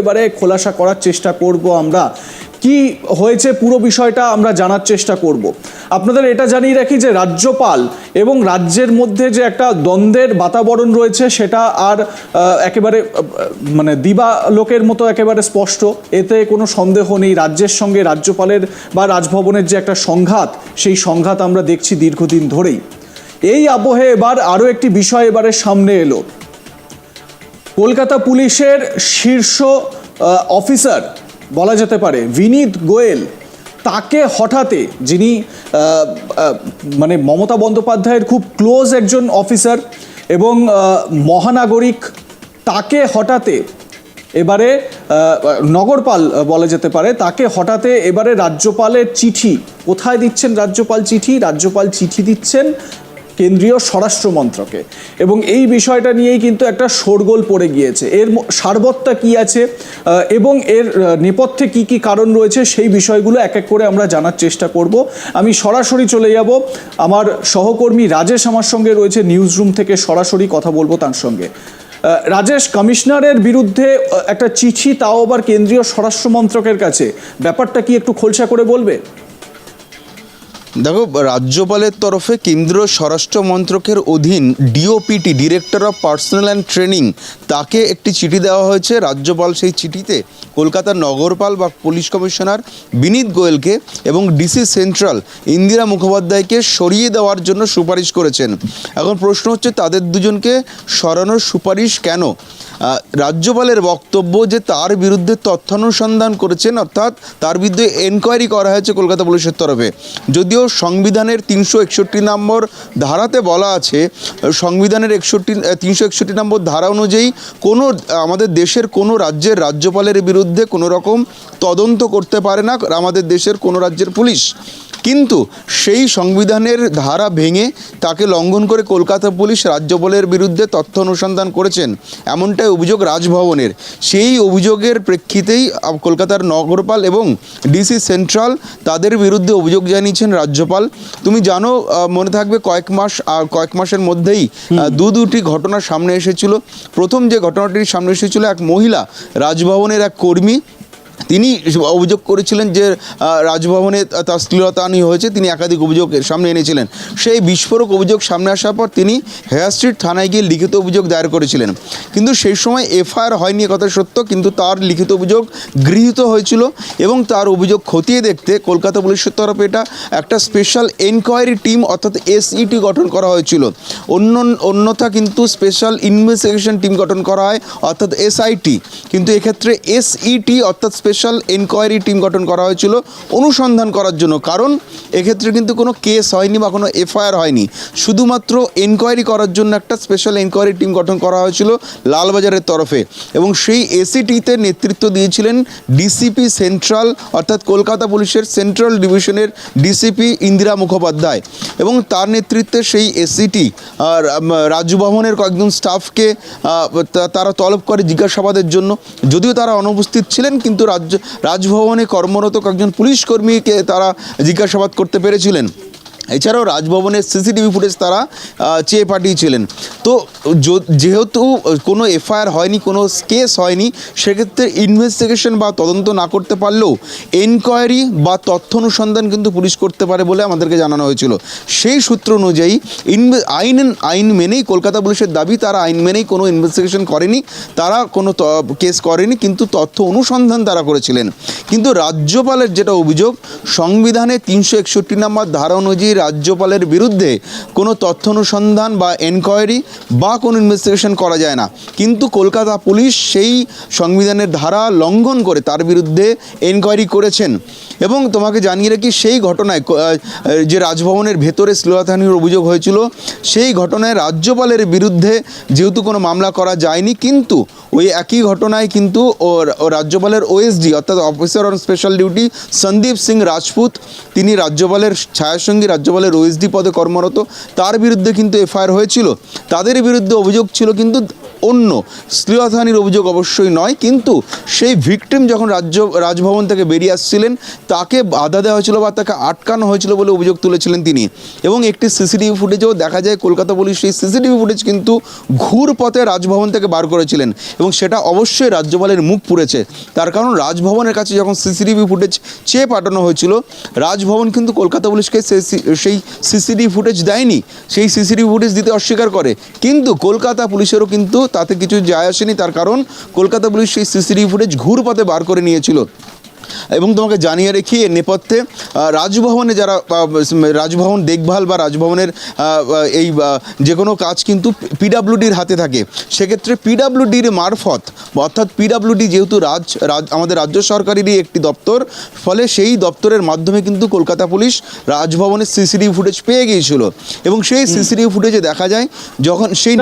এবারে খোলাসা করার চেষ্টা করব আমরা। কি হয়েছে পুরো বিষয়টা আমরা জানার চেষ্টা করব। আপনাদের এটা জানিয়ে রাখি যে রাজ্যপাল এবং রাজ্যের মধ্যে যে একটা দ্বন্দ্বের বাতাবরণ রয়েছে সেটা আর একেবারে মানে দিবা লোকের মতো একেবারে স্পষ্ট। এতে কোনো সন্দেহ নেই। রাজ্যের সঙ্গে রাজ্যপালের বা রাজভবনের যে একটা সংঘাত, সেই সংঘাত আমরা দেখছি দীর্ঘদিন ধরেই। এই আবহে এবার আরও একটি বিষয় এবারে সামনে এলো। কলকাতা পুলিশের শীর্ষ অফিসার বলা যেতে পারে, বিনীত গোয়েল, তাকে হঠাতে যিনি মানে মমতা বন্দ্যোপাধ্যায়ের খুব ক্লোজ একজন অফিসার এবং মহানাগরিক, তাকে হঠাতে এবারে নগরপাল বলা যেতে পারে, তাকে হঠাতে এবারে রাজ্যপালের চিঠি, কোথায় দিচ্ছেন রাজ্যপাল চিঠি? রাজ্যপাল চিঠি দিচ্ছেন কেন্দ্রীয় স্বরাষ্ট্র মন্ত্রকে। এবং এই বিষয়টা নিয়েই কিন্তু একটা শোরগোল পড়ে গিয়েছে। এর সারবত্তা কি আছে এবং এর নেপথ্যে কি কি কারণ রয়েছে, সেই বিষয়গুলো এক এক করে আমরা জানার চেষ্টা করব। আমি সরাসরি চলে যাব। আমার সহকর্মী রাজেশ আমার সঙ্গে রয়েছে নিউজ রুম থেকে সরাসরি কথা বলব তার সঙ্গে। রাজেশ, কমিশনারের বিরুদ্ধে একটা চিঠি তাও আবার কেন্দ্রীয় স্বরাষ্ট্র মন্ত্রকের কাছে। ব্যাপারটা কি একটু খোলসা করে বলবে? দেখো, রাজ্যপালের তরফে কেন্দ্রীয় স্বরাষ্ট্র মন্ত্রকের অধীন DOPT director of personnel and training তাকে একটি চিঠি দেওয়া হয়েছে। রাজ্যপাল সেই চিঠিতে কলকাতার নগরপাল বা পুলিশ কমিশনার বিনীত গোয়েলকে এবং ডিসি সেন্ট্রাল ইন্দিরা মুখোপাধ্যায়কে সরিয়ে দেওয়ার জন্য সুপারিশ করেছেন। এখন প্রশ্ন হচ্ছে, তাদের দুজনকে সরানোর সুপারিশ কেন? রাজ্যপালের বক্তব্য যে তার বিরুদ্ধে তথ্যানুসন্ধান করেছেন, অর্থাৎ তার বিরুদ্ধে এনকোয়ারি করা হয়েছে কলকাতা পুলিশের তরফে। যদিও সংবিধানের তিনশো একষট্টি নম্বর ধারাতে বলা আছে, সংবিধানের একষট্টি তিনশো একষট্টি নম্বর ধারা অনুযায়ী কোনো, আমাদের দেশের কোনো রাজ্যের রাজ্যপালের বিরুদ্ধে কোনো রকম তদন্ত করতে পারে না, আমাদের দেশের কোনো রাজ্যের পুলিশ। কিন্তু সেই সংবিধানের ধারা ভেঙে তাকে লঙ্ঘন করে কলকাতা পুলিশ রাজ্যপালের বিরুদ্ধে তথ্য অনুসন্ধান করেছেন। এমনটাই অভিযোগ রাজভবনের। সেই অভিযোগের প্রেক্ষিতেই কলকাতার নগরপাল এবং ডিসি সেন্ট্রাল তাদের বিরুদ্ধে অভিযোগ জানিয়েছেন রাজ্যপাল। তুমি জানো মনে থাকবে কয়েক মাস কয়েক মাসের মধ্যেই দু দুটি ঘটনা সামনে এসেছিল। প্রথম যে ঘটনাটি সামনে এসেছিল এক মহিলা রাজভবনের এক কর্মী তিনি অভিযোগ করেছিলেন যে রাজভবনে তার শ্লীলতাহানি হয়েছে, তিনি একাধিক অভিযোগ সামনে এনেছিলেন। সেই বিস্ফোরক অভিযোগ সামনে আসার পর তিনি হেয়ার স্ট্রিট থানায় গিয়ে লিখিত অভিযোগ দায়ের করেছিলেন। কিন্তু সেই সময় এফআইআর হয়নি কথা সত্য, কিন্তু তার লিখিত অভিযোগ গৃহীত হয়েছিল এবং তার অভিযোগ খতিয়ে দেখতে কলকাতা পুলিশের তরফে এটা একটা স্পেশাল এনকোয়ারি টিম অর্থাৎ এসইটি গঠন করা হয়েছিল। অন্য, অন্যথা কিন্তু স্পেশাল ইনভেস্টিগেশন টিম গঠন করা হয়, অর্থাৎ এসআইটি কিন্তু এক্ষেত্রে এসইটি অর্থাৎ স্পেশাল এনকোয়ারি টিম গঠন করা হয়েছিল, অনুসন্ধান করার জন্য। কারণ, এক্ষেত্রে কিন্তু কোনো কেস হয়নি বা কোনো এফআইআর হয়নি। শুধুমাত্র এনকোয়ারি করার জন্য একটা স্পেশাল এনকোয়ারি টিম গঠন করা হয়েছিল লালবাজারের তরফে। এবং সেই এসিটিতে নেতৃত্ব দিয়েছিলেন ডিসিপি সেন্ট্রাল অর্থাৎ কলকাতা পুলিশের সেন্ট্রাল ডিভিশনের ডিসিপি ইন্দিরা মুখোপাধ্যায়। এবং তার নেতৃত্বে সেই এসিটি রাজভবনের কয়েকজন স্টাফকে তারা তলব করে জিজ্ঞাসাবাদের জন্য। যদিও তারা অনুপস্থিত ছিলেন, কিন্তু রাজ্য রাজভবনে কর্মরত কয়েকজন পুলিশ কর্মীকে তারা জিজ্ঞাসাবাদ করতে পেরেছিলেন। এছাড়াও রাজভবনের সিসিটিভি ফুটেজ তারা চেয়ে পাঠিয়েছিলেন। তো যেহেতু কোনো এফআইআর হয়নি, কোনো কেস হয়নি, সেক্ষেত্রে ইনভেস্টিগেশন বা তদন্ত না করতে পারলেও এনকোয়ারি বা তথ্য অনুসন্ধান কিন্তু পুলিশ করতে পারে বলে আমাদেরকে জানানো হয়েছিল। সেই সূত্র অনুযায়ী আইন আইন মেনেই কলকাতা পুলিশের দাবি, তারা আইন মেনেই কোনো ইনভেস্টিগেশন করেনি, তারা কোনো কেস করেনি, কিন্তু তথ্য অনুসন্ধান তারা করেছিলেন। কিন্তু রাজ্যপালের যেটা অভিযোগ, সংবিধানে তিনশো একষট্টি নম্বর ধারা অনুযায়ী রাজ্যপালের বিরুদ্ধে কোনো তথ্য অনুসন্ধান বা এনকোয়ারি বা কোনো ইনভেস্টিগেশন করা যায় না। কিন্তু কলকাতা পুলিশ সেই সংবিধানের ধারা লঙ্ঘন করে তার বিরুদ্ধে এনকোয়ারি করেছেন। এবং তোমাকে জানিয়ে রাখি, সেই ঘটনায় যে রাজভবনের ভেতরে শ্লীলতাহানির অভিযোগ হয়েছিল, সেই ঘটনায় রাজ্যপালের বিরুদ্ধে যেহেতু কোনো মামলা করা যায়নি, কিন্তু ওই একই ঘটনায় কিন্তু রাজ্যপালের ওএসডি অর্থাৎ officer on special duty Sandeep Singh Rajput, তিনি রাজ্যপালের ছায়াসঙ্গী, রাজ্যপালের ওএসডি পদে কর্মরত। তার বিরুদ্ধে কিন্তু এফআইআর হয়েছিল। তাদের বিরুদ্ধে অভিযোগ ছিল কিন্তু অন্য শ্লীলতাহানির অভিযোগ অবশ্যই নয়, কিন্তু সেই ভিকটিম যখন রাজ্য, রাজভবন থেকে বেরিয়ে আসছিলেন, তাকে বাধা দেওয়া হয়েছিল বা তাকে আটকানো হয়েছিল বলে অভিযোগ তুলেছিলেন তিনি। এবং একটি সিসিটিভি ফুটেজেও দেখা যায় কলকাতা পুলিশ সেই সিসিটিভি ফুটেজ কিন্তু ঘুর পথে রাজভবন থেকে বার করেছিলেন এবং সেটা অবশ্যই রাজ্যপালের মুখ পুড়েছে। তার কারণ রাজভবনের কাছে যখন সিসিটিভি ফুটেজ চেয়ে পাঠানো হয়েছিল, রাজভবন কিন্তু কলকাতা পুলিশকে সেই সিসিটিভি ফুটেজ দেয়নি। সেই সিসিটিভি ফুটেজ দিতে অস্বীকার করে। কিন্তু কলকাতা পুলিশেরও কিন্তু তাতে কিছু যায় আসেনি, তার কারণ কলকাতা পুলিশ সেই সিসিটিভি ফুটেজ ঘুরপথে বার করে নিয়েছিল। এবং তোমাকে জানিয়ে রেখি এর নেপথ্যে রাজভবনে যারা রাজভবন দেখভাল বা রাজভবনের এই যে কোনো কাজ কিন্তু পিডাব্লিউডির হাতে থাকে। সেক্ষেত্রে পিডাব্লিউডির মারফত অর্থাৎ পিডাব্লিউডি যেহেতু রাজ রাজ আমাদের রাজ্য সরকারেরই একটি দপ্তর ফলে সেই দপ্তরের মাধ্যমে কিন্তু কলকাতা পুলিশ রাজভবনের সিসিটিভি ফুটেজ পেয়ে গিয়েছিল। এবং সেই সিসিটিভি ফুটেজে দেখা যায় যখন সেই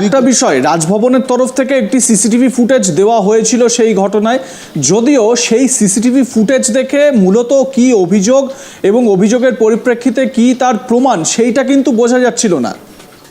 একটা বিষয় রাজভবনের তরফ থেকে একটি সিসিটিভি ফুটেজ দেওয়া হয়েছিল সেই ঘটনায় যদিও সেই সিসিটিভি ফুটেজ দেখে মূলত কি অভিযোগ এবং অভিযোগের পরিপ্রেক্ষিতে কি তার প্রমাণ, সেইটা কিন্তু বোঝা যাচ্ছিল না।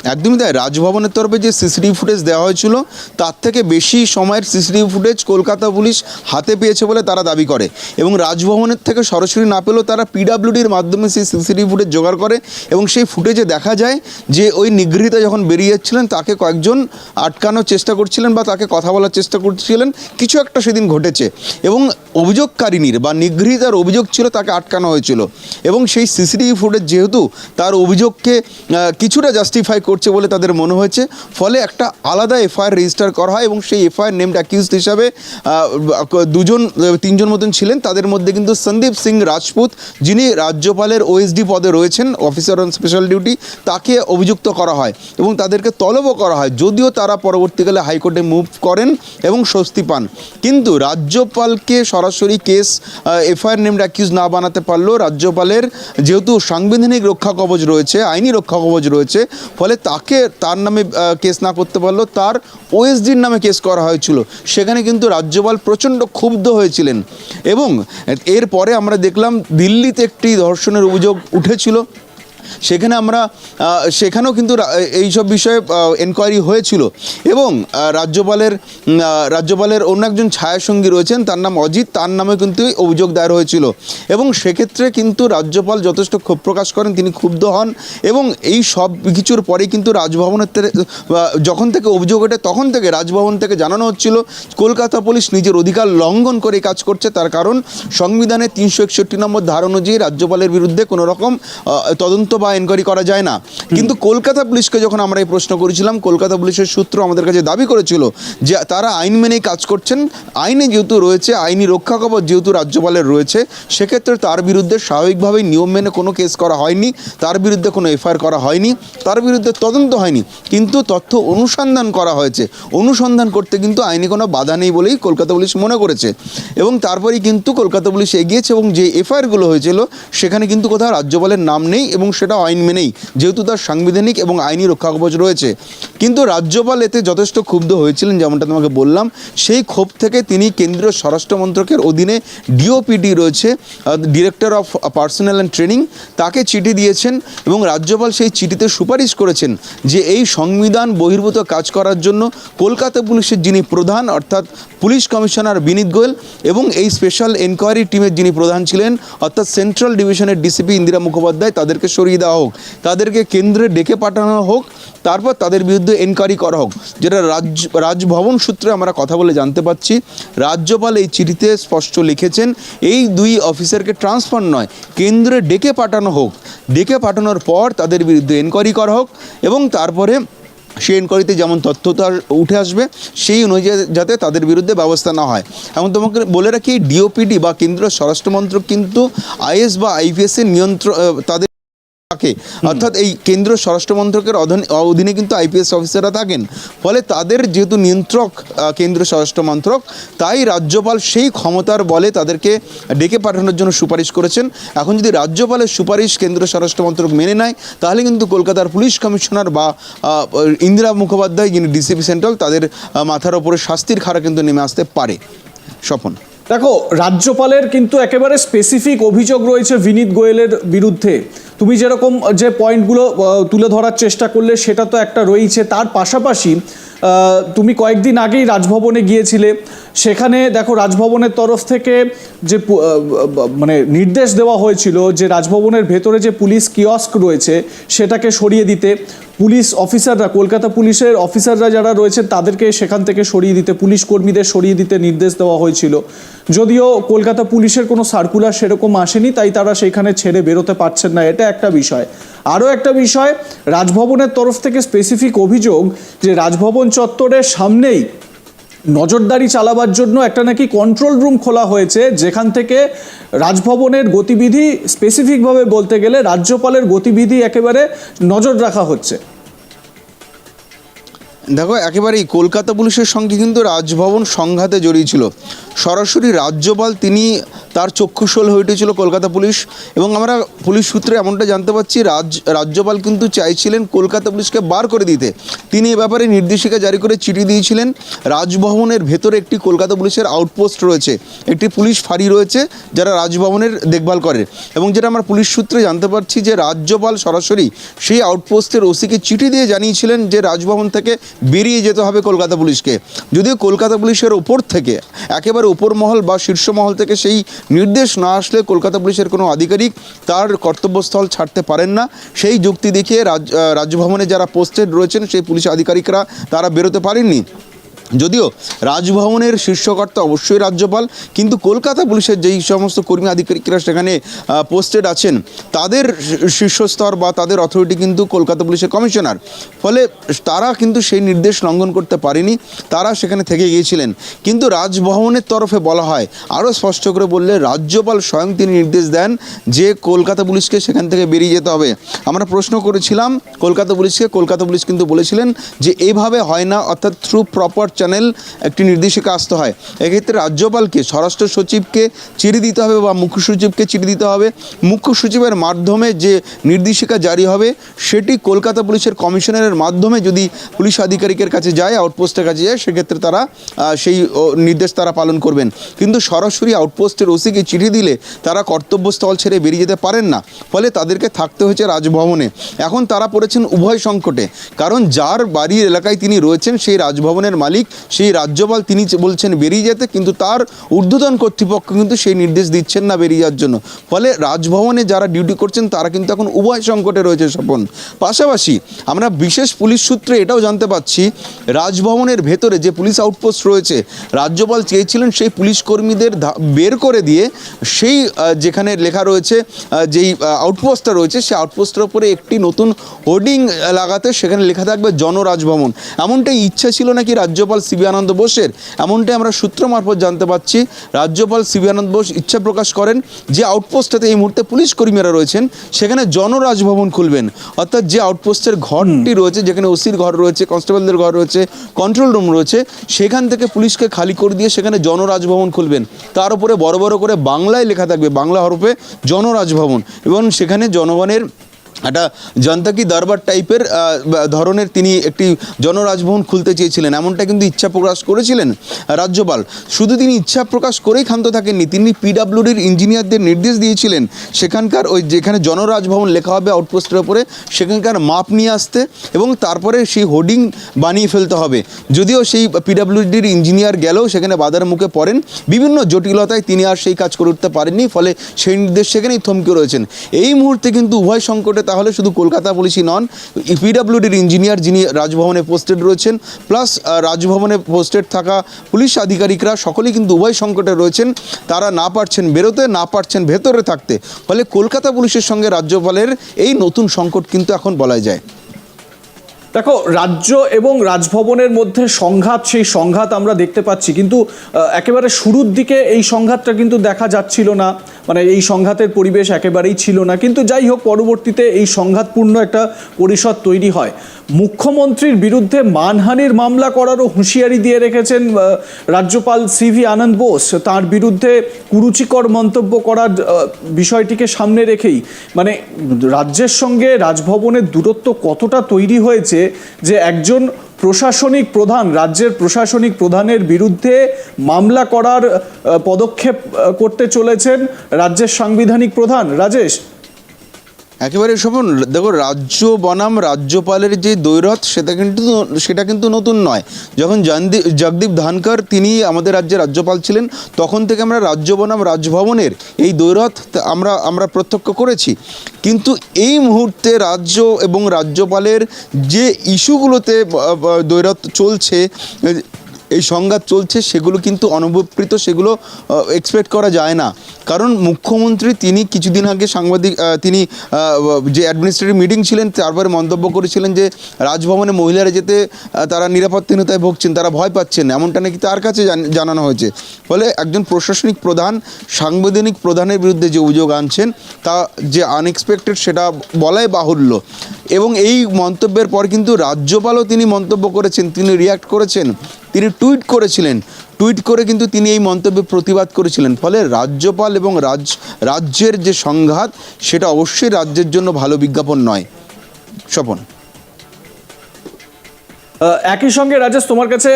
একদমই তাই। রাজভবনের তরফে যে সিসিটিভি ফুটেজ দেওয়া হয়েছিল, তার থেকে বেশি সময়ের সিসিটিভি ফুটেজ কলকাতা পুলিশ হাতে পেয়েছে বলে তারা দাবি করে। এবং রাজভবনের থেকে সরাসরি না পেলেও তারা পিডাব্লিউডির মাধ্যমে সেই সিসিটিভি ফুটেজ জোগাড় করে এবং সেই ফুটেজে দেখা যায় যে ওই নিগৃহীতা যখন বেরিয়ে যাচ্ছিলেন, তাকে কয়েকজন আটকানোর চেষ্টা করছিলেন বা তাকে কথা বলার চেষ্টা করছিলেন। কিছু একটা সেদিন ঘটেছে এবং অভিযোগকারিনীর বা নিগৃহীতার অভিযোগ ছিল তাকে আটকানো হয়েছিল। এবং সেই সিসিটিভি ফুটেজ যেহেতু, তার অভিযোগকে কিছুটা জাস্টিফাই করছে বলে তাদের মনে হয়েছে। ফলে একটা আলাদা এফআইআর রেজিস্টার করা হয় এবং সেই এফআইআর নেমড অ্যাকিউজড হিসাবে দুজন তিনজন মতন ছিলেন। তাদের মধ্যে কিন্তু সন্দীপ সিং রাজপুত, যিনি রাজ্যপালের ওএসডি পদে রয়েছেন অফিসার অন স্পেশাল ডিউটি তাকে অভিযুক্ত করা হয় এবং তাদেরকে তলবও করা হয়। যদিও তারা পরবর্তীকালে হাইকোর্টে মুভ করেন এবং স্বস্তি পান। কিন্তু রাজ্যপালকে সরাসরি কেস এফআইআর নেমড অ্যাকিউজ না বানাতে পারলেও রাজ্যপালের যেহেতু সাংবিধানিক রক্ষা কবচ রয়েছে, আইনি রক্ষা কবচ রয়েছে, ফলে তাকে তার নামে কেস না করতে পারলেও তার ওএসডির নামে কেস করা হয়েছিল। সেখানে কিন্তু রাজ্যপাল প্রচণ্ড ক্ষুব্ধ হয়েছিলেন। এবং এরপরে আমরা দেখলাম দিল্লিতে একটি ধর্ষণের অভিযোগ উঠেছিল। সেখানে আমরা সেখানেও কিন্তু রা- এইসব বিষয়ে এনকোয়ারি হয়েছিল। এবং রাজ্যপালের রাজ্যপালের অন্য একজন ছায়াসঙ্গী রয়েছেন, তার নাম অজিত, তার নামে কিন্তু অভিযোগ দায়ের হয়েছিল। এবং সেক্ষেত্রে কিন্তু রাজ্যপাল যথেষ্ট ক্ষোভ প্রকাশ করেন, তিনি ক্ষুব্ধ হন। এবং এই সব কিছুর পরে কিন্তু রাজভবনের যখন থেকে অভিযোগ ওঠে, তখন থেকে রাজভবন থেকে জানানো হচ্ছিল, কলকাতা পুলিশ নিজের অধিকার লঙ্ঘন করে কাজ করছে। তার কারণ, সংবিধানের তিনশো একষট্টি নম্বর ধারা অনুযায়ী রাজ্যপালের বিরুদ্ধে কোনো রকম তদন্ত বা এনকোয়ারি করা যায় না। কিন্তু কলকাতা পুলিশকে যখন আমরা এই প্রশ্ন করেছিলাম কলকাতা পুলিশের সূত্র আমাদের কাছে দাবি করেছিল যে তারা আইন মেনেই কাজ করছেন। আইনে যেহেতু রয়েছে আইনি রক্ষা কবচ যেহেতু রাজ্যপালের রয়েছে সেক্ষেত্রে তার বিরুদ্ধে স্বাভাবিকভাবেই নিয়ম মেনে কোনো কেস করা হয়নি তার বিরুদ্ধে কোনো এফআইআর করা হয়নি তার বিরুদ্ধে তদন্ত হয়নি। কিন্তু তথ্য অনুসন্ধান করা হয়েছে। অনুসন্ধান করতে কিন্তু আইনি কোনো বাধা নেই বলেই কলকাতা পুলিশ মনে করেছে। এবং তারপরেই কিন্তু কলকাতা পুলিশ এগিয়েছে এবং যে এফআইআরগুলো হয়েছিল সেখানে কিন্তু কোথাও রাজ্যপালের নাম নেই এবং সেটা আইন মেনেই, যেহেতু তার সাংবিধানিক এবং আইনি রক্ষা কবচ রয়েছে। কিন্তু রাজ্যপাল এতে যথেষ্ট ক্ষুব্ধ হয়েছিলেন, যেমনটা তোমাকে বললাম। সেই ক্ষোভ থেকে তিনি কেন্দ্রীয় স্বরাষ্ট্র মন্ত্রকের অধীনে ডিওপিডি রয়েছে director of personnel and training তাকে চিঠি দিয়েছেন এবং রাজ্যপাল সেই চিঠিতে সুপারিশ করেছেন যে এই সংবিধান বহির্ভূত কাজ করার জন্য কলকাতা পুলিশের যিনি প্রধান, অর্থাৎ পুলিশ কমিশনার বিনীত গোয়েল এবং এই স্পেশাল এনকোয়ারি টিমের যিনি প্রধান ছিলেন, অর্থাৎ সেন্ট্রাল ডিভিশনের ডিসিপি ইন্দিরা মুখোপাধ্যায়, তাদেরকে সরিয়ে দেওয়া হোক, তাদেরকে কেন্দ্রে ডেকে পাঠানো হোক, তারপর তাদের বিরুদ্ধে এনকোয়ারি করা হোক। যেটা রাজ, রাজভবন সূত্রে আমরা কথা বলে জানতে পারছি। রাজ্যপাল এই চিঠিতে স্পষ্ট লিখেছেন, এই দুই অফিসারকে ট্রান্সফার নয়, কেন্দ্রে ডেকে পাঠানো হোক। ডেকে পাঠানোর পর তাদের বিরুদ্ধে এনকোয়ারি করা হোক এবং তারপরে সেই এনকোয়ারিতে যেমন তথ্য উঠে আসবে, সেই অনুযায়ী যাতে তাদের বিরুদ্ধে ব্যবস্থা না হয়। এবং তোমাকে বলে রাখি ডিওপিডি বা কেন্দ্রীয় স্বরাষ্ট্রমন্ত্রক কিন্তু আইএস বা আইপিএস এর নিয়ন্ত্রণ তাদের থাকে। অর্থাৎ এই কেন্দ্র স্বরাষ্ট্র মন্ত্রকের অধীনে কিন্তু আইপিএস অফিসাররা থাকেন। ফলে তাদের যেহেতু নিয়ন্ত্রক কেন্দ্র স্বরাষ্ট্র মন্ত্রক, তাই রাজ্যপাল সেই ক্ষমতার বলে তাদেরকে ডেকে পাঠানোর জন্য সুপারিশ করেছেন। এখন যদি রাজ্যপালের সুপারিশ কেন্দ্র স্বরাষ্ট্র মন্ত্রক মেনে নেয়, তাহলে কিন্তু কলকাতার পুলিশ কমিশনার বা ইন্দিরা মুখোপাধ্যায়, যিনি ডিসিপি সেন্ট্রাল, তাদের মাথার ওপরে শাস্তির খাড়া কিন্তু নেমে আসতে পারে। স্বপন। দেখো, রাজ্যপালের কিন্তু একেবারে স্পেসিফিক অভিযোগ রয়েছে বিনীত গোয়েলের বিরুদ্ধে। তুমি যেরকম যে পয়েন্টগুলো তুলে ধরার চেষ্টা করলে সেটা তো একটা রয়েছে তার পাশাপাশি তুমি কয়েকদিন আগেই রাজভবনে গিয়েছিলে। সেখানে দেখো, রাজভবনের তরফ থেকে যে মানে নির্দেশ দেওয়া হয়েছিল যে রাজভবনের ভেতরে যে পুলিশ কিয়স্ক রয়েছে, সেটাকে সরিয়ে দিতে। পুলিশ অফিসাররা, কলকাতা পুলিশের অফিসাররা যারা রয়েছেন, তাদেরকে সেখান থেকে সরিয়ে দিতে, পুলিশ কর্মীদের সরিয়ে দিতে নির্দেশ দেওয়া হয়েছিল। যদিও কলকাতা পুলিশের কোনো সার্কুলার সেরকম আসেনি, তাই তারা সেখানে ছেড়ে বেরোতে পারছেন না। এটা একটা বিষয়। আরও একটা বিষয়, রাজভবনের তরফ থেকে স্পেসিফিক অভিযোগ যে রাজভবন চত্বরের সামনেই নজরদারি চালাবার জন্য একটা নাকি কন্ট্রোল রুম খোলা হয়েছে, যেখান থেকে রাজভবনের গতিবিধি স্পেসিফিকভাবে বলতে গেলে রাজ্যপালের গতিবিধি একেবারে নজর রাখা হচ্ছে। দেখো, একেবারেই কলকাতা পুলিশের সঙ্গে কিন্তু রাজভবন সংঘাতে জড়িয়েছিল। সরাসরি রাজ্যপাল তিনি তার চক্ষুশোল হয়ে উঠেছিল কলকাতা পুলিশ এবং আমরা পুলিশ সূত্রে এমনটা জানতে পারছি রাজ, রাজ্যপাল কিন্তু চাইছিলেন কলকাতা পুলিশকে বার করে দিতে। তিনি এ ব্যাপারে নির্দেশিকা জারি করে চিঠি দিয়েছিলেন, রাজভবনের ভেতরে একটি কলকাতা পুলিশের আউটপোস্ট রয়েছে, একটি পুলিশ ফাঁড়ি রয়েছে যারা রাজভবনের দেখভাল করে এবং যেটা আমরা পুলিশ সূত্রে জানতে পারছি যে রাজ্যপাল সরাসরি সেই আউটপোস্টের ওসিকে চিঠি দিয়ে জানিয়েছিলেন যে রাজভবন থেকে বেরিয়ে যেতে হবে কলকাতা পুলিশকে। যদিও কলকাতা পুলিশের ওপর থেকে, একেবারে উপর মহল বা শীর্ষ মহল থেকে সেই নির্দেশ না আসলে কলকাতা পুলিশের কোনো আধিকারিক তার কর্তব্যস্থল ছাড়তে পারেন না। সেই যুক্তি দেখিয়ে রাজ রাজ্যভবনে যারা পোস্টেড রয়েছেন, সেই পুলিশ আধিকারিকরা তারা বেরোতে পারেননি। যদিও রাজভবনের শীর্ষকর্তা অবশ্যই রাজ্যপাল, কিন্তু কলকাতা পুলিশের যেই সমস্ত কর্মী আধিকারিকরা সেখানে পোস্টেড আছেন, তাদের শীর্ষস্তর বা তাদের অথরিটি কিন্তু কলকাতা পুলিশের কমিশনার। ফলে তারা কিন্তু সেই নির্দেশ লঙ্ঘন করতে পারেনি, তারা সেখানে থেকে গিয়েছিলেন। কিন্তু রাজভবনের তরফে বলা হয়, আরও স্পষ্ট করে বললে রাজ্যপাল স্বয়ং তিনি নির্দেশ দেন যে কলকাতা পুলিশকে সেখান থেকে বেরিয়ে যেতে হবে। আমরা প্রশ্ন করেছিলাম, কলকাতা পুলিশকে, কলকাতা পুলিশ কিন্তু বলেছিলেন যে এইভাবে হয় না, অর্থাৎ থ্রু প্রপার চ্যানেল একটি নির্দেশিকা আসতে হয়। এক্ষেত্রে রাজ্যপালকে, স্বরাষ্ট্র সচিবকে চিঠি দিতে হবে বা মুখ্য সচিবকে চিঠি দিতে হবে। মুখ্য সচিবের মাধ্যমে যে নির্দেশিকা জারি হবে, সেটি কলকাতা পুলিশের কমিশনারের মাধ্যমে যদি পুলিশ আধিকারিকের কাছে যায়, আউটপোস্টের কাছে যায়, সেক্ষেত্রে তারা সেই নির্দেশ তারা পালন করবেন। কিন্তু সরাসরি আউটপোস্টের ওসিকে চিঠি দিলে তারা কর্তব্যস্থল ছেড়ে বেরিয়ে যেতে পারেন না। ফলে তাদেরকে থাকতে হয়েছে রাজভবনে। এখন তারা পড়েছেন উভয় সংকটে। কারণ যার বাড়ির এলাকায় তিনি রয়েছেন, সেই রাজভবনের মালিক সেই রাজ্যপাল তিনি বলছেন বেরিয়ে যেতে, কিন্তু তার ঊর্ধ্বতন কর্তৃপক্ষ কিন্তু সেই নির্দেশ দিচ্ছেন না বেরিয়ে যাওয়ার জন্য। ফলে রাজভবনে যারা ডিউটি করছেন, তারা কিন্তু এখন উভয় সংকটে রয়েছে স্বপন। পাশাপাশি আমরা বিশেষ পুলিশ সূত্রে এটাও জানতে পাচ্ছি, রাজভবনের ভেতরে যে পুলিশ আউটপোস্ট রয়েছে, রাজ্যপাল চেয়েছিলেন সেই পুলিশ কর্মীদের বের করে দিয়ে সেই যেখানে লেখা রয়েছে যেই আউটপোস্টটা রয়েছে, সেই আউটপোস্টের উপরে একটি নতুন হোর্ডিং লাগাতে সেখানে লেখা থাকবে জনরাজভবন। এমনটাই ইচ্ছা ছিল নাকি রাজ্যপাল সিবি আনন্দ বোসের। এমনটাই আমরা সূত্র মারফত জানতে পাচ্ছি। রাজ্যপাল সিবি আনন্দ বোস ইচ্ছা প্রকাশ করেন যে আউটপোস্টটাতে এই মুহূর্তে পুলিশ কর্মীরা রয়েছেন সেখানে জনরাজভবন খুলবেন। অর্থাৎ যে আউটপোস্টের ঘরটি রয়েছে যেখানে ওসির ঘর রয়েছে কনস্টেবলদের ঘর রয়েছে কন্ট্রোল রুম রয়েছে সেখান থেকে পুলিশকে খালি করে দিয়ে সেখানে জনরাজভবন খুলবেন। তার উপরে বড় বড় করে বাংলায় লেখা থাকবে বাংলা হরফে জনরাজভবন। এবং সেখানে জনগণের একটা জনতা কি দরবার টাইপের ধরনের তিনি একটি জনরাজভবন খুলতে চেয়েছিলেন। এমনটা কিন্তু ইচ্ছা প্রকাশ করেছিলেন রাজ্যপাল। শুধু তিনি ইচ্ছা প্রকাশ করেই ক্ষান্ত থাকেননি, তিনি পিডাব্লিউডির ইঞ্জিনিয়ারদের নির্দেশ দিয়েছিলেন সেখানকার ওই যেখানে জনরাজভবন লেখা হবে আউটপোস্টের ওপরে, সেখানকার মাপ নিয়ে আসতে এবং তারপরে সেই হোর্ডিং বানিয়ে ফেলতে হবে। যদিও সেই পিডাব্লিউডির ইঞ্জিনিয়ার গেলেও সেখানে বাধার মুখে পড়েন। বিভিন্ন জটিলতায় তিনি আর সেই কাজ করে উঠতে পারেননি, ফলে সেই নির্দেশ সেখানেই থমকে রয়েছেন। এই মুহূর্তে কিন্তু উভয় সংকটে তাহলে শুধু কলকাতা পুলিশই নন পিডাব্লিউডির ইঞ্জিনিয়ার যিনি রাজভবনে পোস্টেড রয়েছেন প্লাস রাজভবনে পোস্টেড থাকা পুলিশ আধিকারিকরা সকলেই কিন্তু উভয় সংকটে রয়েছেন। তারা না পারছেন বেরোতে, না পারছেন ভেতরে থাকতে। ফলে কলকাতা পুলিশের সঙ্গে রাজ্যপালের এই নতুন সংকট কিন্তু এখন বলা যায়। দেখো, রাজ্য এবং রাজভবনের মধ্যে সংঘাত, সেই সংঘাত আমরা দেখতে পাচ্ছি। কিন্তু একেবারে শুরুর দিকে এই সংঘাতটা কিন্তু দেখা যাচ্ছিল না। মানে এই সংঘাতের পরিবেশ একেবারেই ছিল না। কিন্তু যাই হোক, পরবর্তীতে এই সংঘাতপূর্ণ একটা পরিষদ তৈরি হয়। মুখ্যমন্ত্রীর বিরুদ্ধে মানহানির মামলা করারও হুঁশিয়ারি দিয়ে রেখেছেন রাজ্যপাল সিভি আনন্দ বোস। তার বিরুদ্ধে কুরুচিকর মন্তব্য করার বিষয়টিকে সামনে রেখেই। মানে রাজ্যের সঙ্গে রাজভবনের দূরত্ব কতটা তৈরি হয়েছে যে একজন প্রশাসনিক প্রধান, রাজ্যের প্রশাসনিক প্রধানের বিরুদ্ধে মামলা করার পদক্ষেপ করতে চলেছেন রাজ্যের সাংবিধানিক প্রধান। রাজেশ একেবারে শোভন, দেখো রাজ্য বনাম, রাজ্যপালের যে দৈরথ সেটা কিন্তু সেটা কিন্তু নতুন নয়। যখন জগদীপ ধানকর তিনি আমাদের রাজ্যের রাজ্যপাল ছিলেন, তখন থেকে আমরা রাজ্য বনাম, রাজভবনের এই দৈরথ আমরা আমরা প্রত্যক্ষ করেছি। কিন্তু এই মুহূর্তে রাজ্য এবং রাজ্যপালের যে ইস্যুগুলোতে দৈরথ চলছে এই সংঘাত চলছে, সেগুলো কিন্তু অনুভবকৃত সেগুলো এক্সপেক্ট করা যায় না। কারণ মুখ্যমন্ত্রী তিনি কিছুদিন আগে সাংবাদিক তিনি যে অ্যাডমিনিস্ট্রেটিভ মিটিং ছিলেন, তারপরে মন্তব্য করেছিলেন যে রাজভবনে মহিলারা যেতে তারা নিরাপত্তাহীনতায় ভুগছেন, তারা ভয় পাচ্ছেন এমনটা নাকি তার কাছে জানানো হয়েছে। ফলে একজন প্রশাসনিক প্রধান, সাংবিধানিক প্রধানের বিরুদ্ধে যে অভিযোগ আনছেন, তা যে আনএক্সপেক্টেড সেটা বলাই বাহুল্য। এবং এই মন্তব্যের পর কিন্তু রাজ্যপালও তিনি মন্তব্য করেছেন, তিনি রিয়াক্ট করেছেন। তিনি টুইট করেছিলেন। টুইট করে কিন্তু তিনি এই মন্তব্যে প্রতিবাদ করেছিলেন। ফলে রাজ্যপাল এবং রাজ, রাজ্যের যে সংঘাত, সেটা অবশ্যই রাজ্যের জন্য ভালো বিজ্ঞাপন নয়। স্বপন। একই সঙ্গে রাজেশ, তোমার কাছে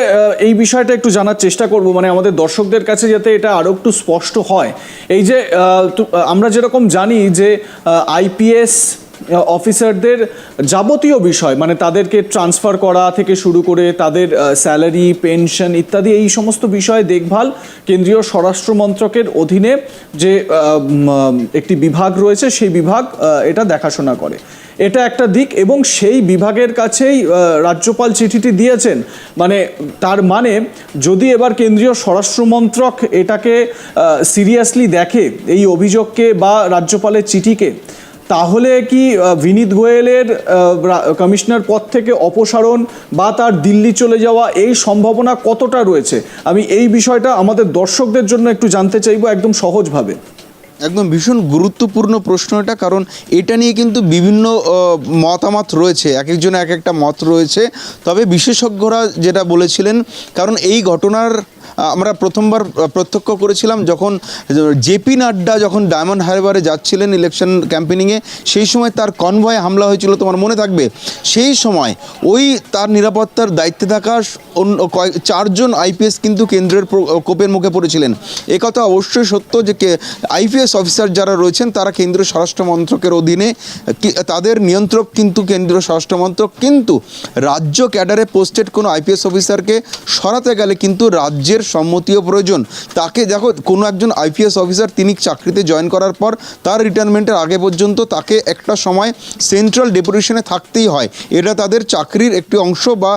এই বিষয়টা একটু জানার চেষ্টা করব। মানে আমাদের দর্শকদের কাছে যাতে এটা আরও একটু স্পষ্ট হয়। এই যে আমরা যেরকম জানি যে আইপিএস অফিসারদের যাবতীয় বিষয় মানে তাদেরকে ট্রান্সফার করা থেকে শুরু করে তাদের স্যালারি পেনশন ইত্যাদি, এই সমস্ত বিষয়ে দেখভাল কেন্দ্রীয় স্বরাষ্ট্র মন্ত্রকের অধীনে যে একটি বিভাগ রয়েছে, সেই বিভাগ এটা দেখাশোনা করে। এটা একটা দিক এবং সেই বিভাগের কাছেই রাজ্যপাল চিঠিটি দিয়েছেন। মানে তার মানে যদি এবার কেন্দ্রীয় স্বরাষ্ট্র মন্ত্রক এটাকে সিরিয়াসলি দেখে, এই অভিযোগকে বা রাজ্যপালের চিঠিকে তাহলে কি বিনীত গোয়েলের কমিশনার পদ থেকে অপসারণ বা তার দিল্লি চলে যাওয়া এই সম্ভাবনা কতটা রয়েছে? আমি এই বিষয়টা আমাদের দর্শকদের জন্য একটু জানতে চাইব একদম সহজভাবে। একদম ভীষণ গুরুত্বপূর্ণ প্রশ্ন এটা, কারণ এটা নিয়ে কিন্তু বিভিন্ন মতামত রয়েছে। এক একজনের এক একটা মত রয়েছে। তবে বিশেষজ্ঞরা যেটা বলেছিলেন, কারণ এই ঘটনার আমরা প্রথমবার প্রত্যক্ষ করেছিলাম যখন জেপি নাড্ডা যখন ডায়মন্ড হারবারে যাচ্ছিলেন ইলেকশন ক্যাম্পেনিংয়ে সেই সময় তার কনভয়ে হামলা হয়েছিল তোমার মনে থাকবে? সেই সময় ওই তার নিরাপত্তার দায়িত্বে থাকা অন্য কয়েক চারজন আইপিএস কিন্তু কেন্দ্রের কোপের মুখে পড়েছিলেন। একথা অবশ্যই সত্য যে আইপিএস অফিসার যারা রয়েছেন তারা কেন্দ্রীয় স্বরাষ্ট্র মন্ত্রকের অধীনে তাদের নিয়ন্ত্রক কিন্তু কেন্দ্রীয় স্বরাষ্ট্র মন্ত্রক, কিন্তু রাজ্য ক্যাডারে পোস্টেড কোনো আইপিএস অফিসারকে সরাতে গেলে কিন্তু রাজ্যের সম্মতিও প্রয়োজন। তাকে দেখো, কোনো একজন আইপিএস অফিসার তিনি চাকরিতে জয়েন করার পর তার রিটায়ারমেন্টের আগে পর্যন্ত তাকে একটা সময় সেন্ট্রাল ডেপুটেশনে থাকতেই হয়। এটা তাদের চাকরির একটি অংশ বা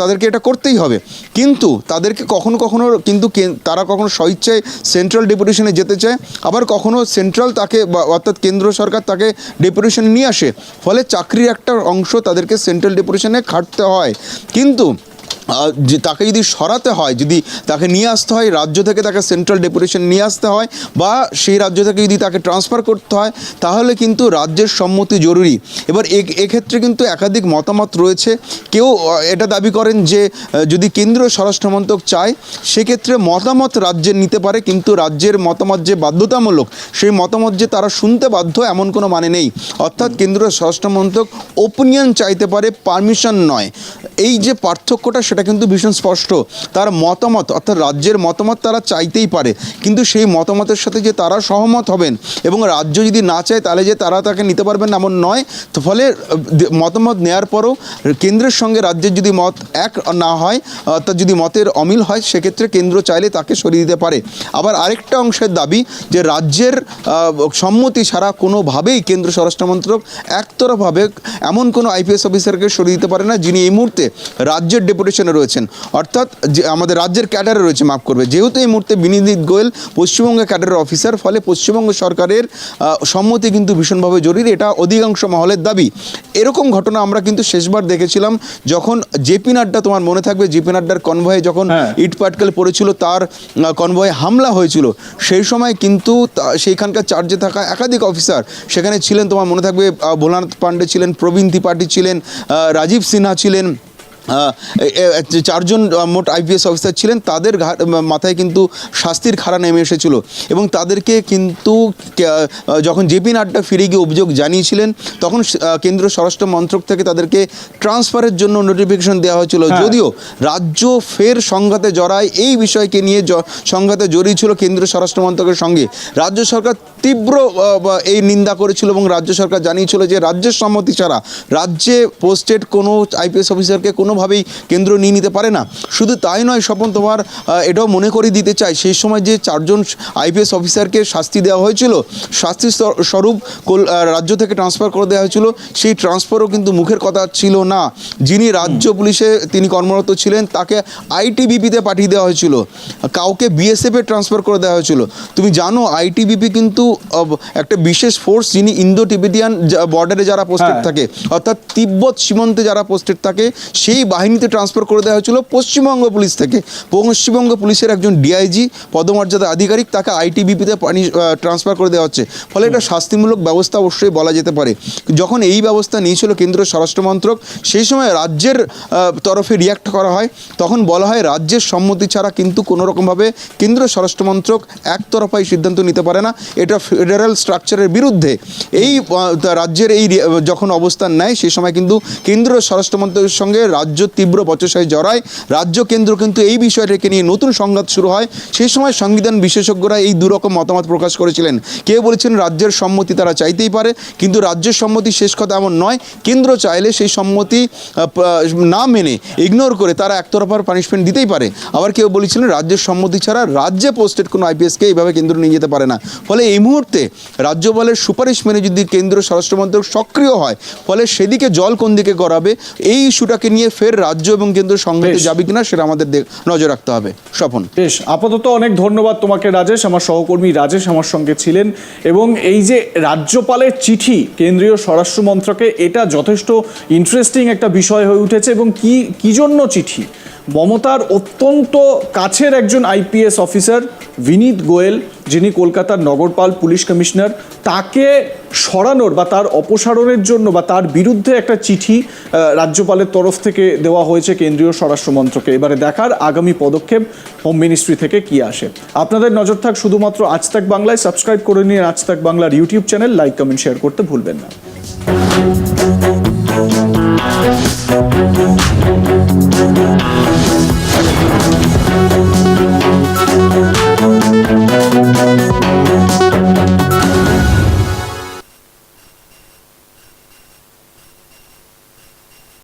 তাদেরকে এটা করতেই হবে। কিন্তু তাদেরকে কখনো কখনো কিন্তু তারা কখনো স্বইচ্ছায় সেন্ট্রাল ডেপুটেশনে যেতে চায়, আবার কখনো সেন্ট্রাল তাকে অর্থাৎ কেন্দ্র সরকার তাকে ডেপুটেশনে নিয়ে আসে। ফলে চাকরির একটা অংশ তাদেরকে সেন্ট্রাল ডেপুটেশনে খাটতে হয়। কিন্তু যে তাকে যদি সরাতে হয়, যদি তাকে নিয়ে আসতে হয়, রাজ্য থেকে তাকে সেন্ট্রাল ডেপুটেশন নিয়ে আসতে হয়, বা সেই রাজ্য থেকে যদি তাকে ট্রান্সফার করতে হয়, তাহলে কিন্তু রাজ্যের সম্মতি জরুরি। এবার এক্ষেত্রে কিন্তু একাধিক মতামত রয়েছে। কেউ এটা দাবি করেন যে যদি কেন্দ্রীয় স্বরাষ্ট্রমন্ত্রক চায়, সেক্ষেত্রে মতামত রাজ্যের নিতে পারে, কিন্তু রাজ্যের মতামত যে বাধ্যতামূলক, সেই মতামত যে তারা শুনতে বাধ্য, এমন কোনো মানে নেই। অর্থাৎ কেন্দ্রীয় স্বরাষ্ট্রমন্ত্রক ওপিনিয়ন চাইতে পারে পারমিশন নয়। এই যে পার্থক্যটা সেটা কিন্তু ভীষণ স্পষ্ট। তার মতামত, অর্থাৎ রাজ্যের মতামত তারা চাইতেই পারে। কিন্তু সেই মতামতের সাথে যে তারা সহমত হবেন এবং রাজ্য যদি না চায়, তাহলে যে তারা তাকে নিতে পারবেন এমন নয়। তো ফলে মতামত নেওয়ার পরও কেন্দ্রের সঙ্গে রাজ্যের যদি মত এক না হয়, অর্থাৎ যদি মতের অমিল হয়, সেক্ষেত্রে কেন্দ্র চাইলে তাকে সরিয়ে দিতে পারে। আবার আরেকটা অংশের দাবি যে রাজ্যের সম্মতি ছাড়া কোনোভাবেই কেন্দ্র স্বরাষ্ট্রমন্ত্রক একতরফভাবে এমন কোনো আইপিএস অফিসারকে সরিয়ে দিতে পারে না, যিনি এই মুহূর্তে রাজ্যের ডেপুটেশনে রয়েছেন। অর্থাৎ যে আমাদের রাজ্যের ক্যাডারে রয়েছে মাফ করবে। যেহেতু এই মুহূর্তে বিনীত গোয়েল পশ্চিমবঙ্গের ক্যাডারের অফিসার ফলে পশ্চিমবঙ্গ সরকারের সম্মতি কিন্তু ভীষণভাবে জরুরি। এটা অধিকাংশ মহলের দাবি। এরকম ঘটনা আমরা কিন্তু শেষবার দেখেছিলাম যখন জেপি নাড্ডা তোমার মনে থাকবে জেপি নাড্ডার কনভয়ে যখন হ্যাঁ। ইট পাটকেল পড়েছিল তার কনভয়ে হামলা হয়েছিল সেই সময় কিন্তু সেইখানকার চার্জে থাকা একাধিক অফিসার সেখানে ছিলেন তোমার মনে থাকবে ভোলানাথ পান্ডে ছিলেন প্রবীণ ত্রিপাঠী ছিলেন রাজীব সিনহা ছিলেন চারজন মোট আইপিএস অফিসার ছিলেন তাদের মাথায় কিন্তু শাস্তির খাড়া নেমে এসেছিল। এবং তাদেরকে কিন্তু যখন জেপি নাড্ডা ফিরে গিয়ে অভিযোগ জানিয়েছিলেন তখন কেন্দ্র স্বরাষ্ট্র মন্ত্রক থেকে তাদেরকে ট্রান্সফারের জন্য নোটিফিকেশন দেওয়া হয়েছিল। হ্যাঁ। যদিও রাজ্য ফের সংঘাতে জড়ায় এই বিষয়কে নিয়ে সংঘাতে জড়িয়েছিল কেন্দ্রীয় স্বরাষ্ট্র মন্ত্রকের সঙ্গে। রাজ্য সরকার তীব্র এই নিন্দা করেছিল এবং রাজ্য সরকার জানিয়েছিল যে রাজ্যের সম্মতি ছাড়া রাজ্যে পোস্টেড কোনো আইপিএস অফিসারকে কোনোভাবেই কেন্দ্র নিয়ে নিতে পারে না। শুধু তাই নয় স্বপন তোমার এটাও মনে করিয়ে দিতে চাই সেই সময় যে চারজন আইপিএস অফিসারকে শাস্তি দেওয়া হয়েছিল শাস্তি স্বরূপ রাজ্য থেকে ট্রান্সফার করে দেওয়া হয়েছিল সেই ট্রান্সফারও কিন্তু মুখের কথা ছিল না। যিনি রাজ্য পুলিশে তিনি কর্মরত ছিলেন তাকে আইটিবিপিতে পাঠিয়ে দেওয়া হয়েছিল। কাউকে বিএসএফে ট্রান্সফার করে দেওয়া হয়েছিল। তুমি জানো আইটিবিপি কিন্তু একটা বিশেষ ফোর্স যিনি ইন্দো টিবেটিয়ান বর্ডারে যারা পোস্টেড হ্যাঁ। থাকে অর্থাৎ তিব্বত সীমান্তে যারা পোস্টেড থাকে সেই বাহিনীতে ট্রান্সফার করে দেওয়া হয়েছিল পশ্চিমবঙ্গ পুলিশ থেকে। পশ্চিমবঙ্গ পুলিশের একজন ডিআইজি পদমর্যাদা আধিকারিক, তাকে আইটিবিপিতে পানি ট্রান্সফার করে দেওয়া হচ্ছে। ফলে এটা শাস্তিমূলক ব্যবস্থা অবশ্যই বলা যেতে পারে। যখন এই ব্যবস্থা নিয়েছিল কেন্দ্রীয় স্বরাষ্ট্রমন্ত্রক সেই সময় রাজ্যের তরফে রিয়াক্ট করা হয়। তখন বলা হয়, রাজ্যের সম্মতি ছাড়া কিন্তু কোনো রকমভাবে কেন্দ্রীয় স্বরাষ্ট্রমন্ত্রক একতরফাই সিদ্ধান্ত নিতে পারে না। এটা ফেডারেল স্ট্রাকচারের বিরুদ্ধে। এই রাজ্যের এই যখন অবস্থান নেয়, সেই সময় কিন্তু কেন্দ্রীয় স্বরাষ্ট্র মন্ত্রকের সঙ্গে রাজ্য তীব্র বচসায় জড়ায়। রাজ্য কেন্দ্র কিন্তু এই বিষয়টাকে নিয়ে নতুন সংঘাত শুরু হয়। সেই সময় সংবিধান বিশেষজ্ঞরা এই দুরকম মতামত প্রকাশ করেছিলেন। কেউ বলেছেন রাজ্যের সম্মতি তারা চাইতেই পারে, কিন্তু রাজ্যের সম্মতি শেষ কথা এমন নয়। কেন্দ্র চাইলে সেই সম্মতি না মেনে ইগনোর করে তারা একতরফার পানিশমেন্ট দিতেই পারে। আবার কেউ বলেছিলেন রাজ্যের সম্মতি ছাড়া রাজ্যে পোস্টেড কোনো আইপিএসকে এইভাবে কেন্দ্র নিয়ে যেতে পারে না। ফলে এই মুহূর্তে রাজ্যপালের সুপারিশ মেনে যদি কেন্দ্রীয় স্বরাষ্ট্র মন্ত্রক সক্রিয় হয়, ফলে সেদিকে জল কোন দিকে গড়াবে, এই ইস্যুটাকে নিয়ে ফের রাজ্য এবং কেন্দ্র সংঘাতে যাবে কিনা সেটা আমাদের নজর রাখতে হবে। স্বপন। বেশ আপাতত অনেক ধন্যবাদ তোমাকে রাজেশ আমার সহকর্মী রাজেশ আমার সঙ্গে ছিলেন এবং এই যে রাজ্যপালের চিঠি কেন্দ্রীয় স্বরাষ্ট্র মন্ত্রকে এটা যথেষ্ট ইন্টারেস্টিং একটা বিষয় হয়ে উঠেছে এবং কি কি জন্য চিঠি? মমতার অত্যন্ত কাছের একজন আইপিএস অফিসার বিনীত গোয়েল, যিনি কলকাতার নগরপাল পুলিশ কমিশনার, তাকে সরানোর বা তার অপসারণের জন্য বা তার বিরুদ্ধে একটা চিঠি রাজ্যপালের তরফ থেকে দেওয়া হয়েছে কেন্দ্রীয় স্বরাষ্ট্র মন্ত্রকে। এবারে দেখার আগামী পদক্ষেপ হোম মিনিস্ট্রি থেকে কি আসে। আপনাদের নজর থাক শুধুমাত্র আজ তাক বাংলায়। সাবস্ক্রাইব করে নিয়ে আজ তাক বাংলার YouTube channel. Like, comment, share করতে ভুলবেন না। Thank